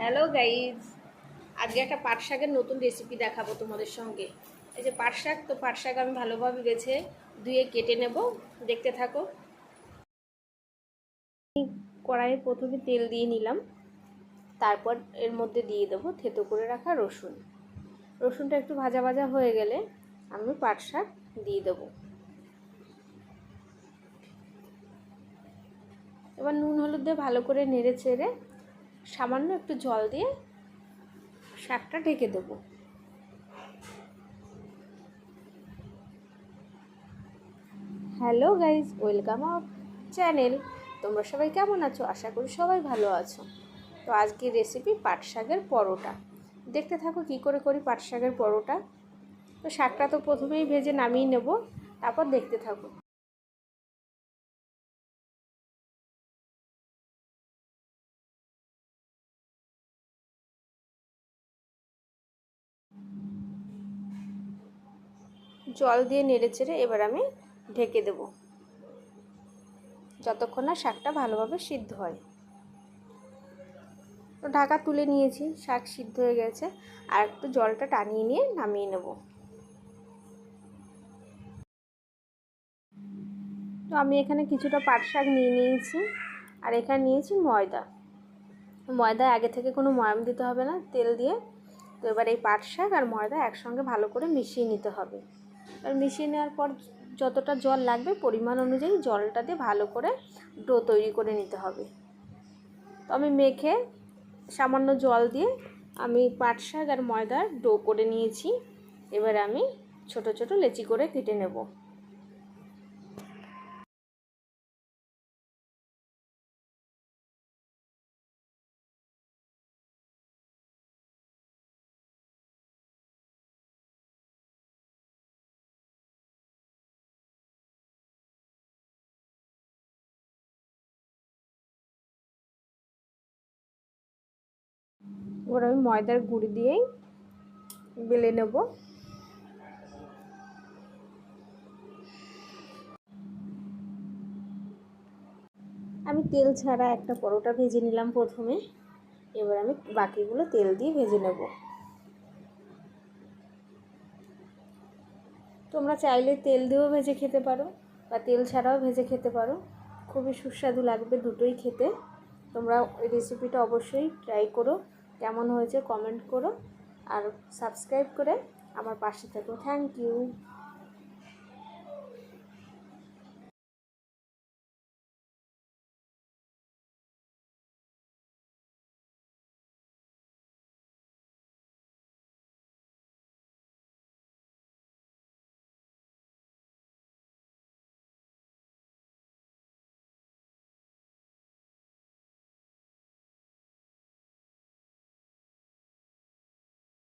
Hello guys আজকে একটা পাট শাকের নতুন রেসিপি দেখাবো তোমাদের সঙ্গে। এই যে পাট শাক, তো পাট শাক আমি ভালোভাবে বেছে ধুয়ে কেটে নেব। দেখতে থাকো। কড়াইয়ে প্রথমে তেল দিয়ে নিলাম। তারপর এর মধ্যে দিয়ে দেবো থেতো করে রাখা রসুন। রসুনটা একটু ভাজা ভাজা হয়ে গেলে আমি পাট শাক দিয়ে দেবো। এবার নুন হলুদ দিয়ে ভালো করে নেড়ে চেড়ে সামান্য একটু জল দিয়ে শাকটা ঢেকে দেবো। হ্যালো গাইজ ওয়েলকাম আপ চ্যানেল। তোমরা সবাই কেমন আছো? আশা করি সবাই ভালো আছো। তো আজকের রেসিপি পাট শাকের পরোটা। দেখতে থাকো কি করে করি পাট শাকের পরোটা। তো শাকটা তো প্রথমেই ভেজে নামিয়ে নেব। তারপর দেখতে থাকো। জল দিয়ে নেড়ে চেড়ে এবার আমি ঢেকে দেব। যতক্ষণ না শাকটা ভালোভাবে সিদ্ধ হয়। তো ঢাকা তুলে নিয়েছি, শাক সিদ্ধ হয়ে গেছে। আর একটু জলটা টানিয়ে নিয়ে নামিয়ে নেব। তো আমি এখানে কিছুটা পাট শাক নিয়ে নিয়েছি আর এখানে নিয়েছি ময়দা। ময়দা আগে থেকে কোনো ময়াম দিতে হবে না, তেল দিয়ে। তো এবার এই পাট শাক আর ময়দা একসঙ্গে ভালো করে মিশিয়ে নিতে হবে। আর মিশিয়ে নেওয়ার পর যতটা জল লাগবে পরিমাণ অনুযায়ী জলটা দিয়ে ভালো করে ডো তৈরি করে নিতে হবে। তো আমি মেখে সামান্য জল দিয়ে আমি পাট শাক আর ময়দার ডো করে নিয়েছি। এবার আমি ছোট ছোট লেচি করে কেটে নেব। এবার আমি ময়দার গুঁড়ি দিয়েই বেলে নেব। আমি তেল ছাড়া একটা পরোটা ভেজে নিলাম প্রথমে। এবার আমি বাকিগুলো তেল দিয়ে ভেজে নেব। তোমরা চাইলে তেল দিয়েও ভেজে খেতে পারো বা তেল ছাড়াও ভেজে খেতে পারো। খুবই সুস্বাদু লাগবে দুটোই খেতে। তোমরা রেসিপিটা অবশ্যই ট্রাই করো। কেমন হয়েছে কমেন্ট করো আর সাবস্ক্রাইব করে আমার পাশে থাকো। Thank you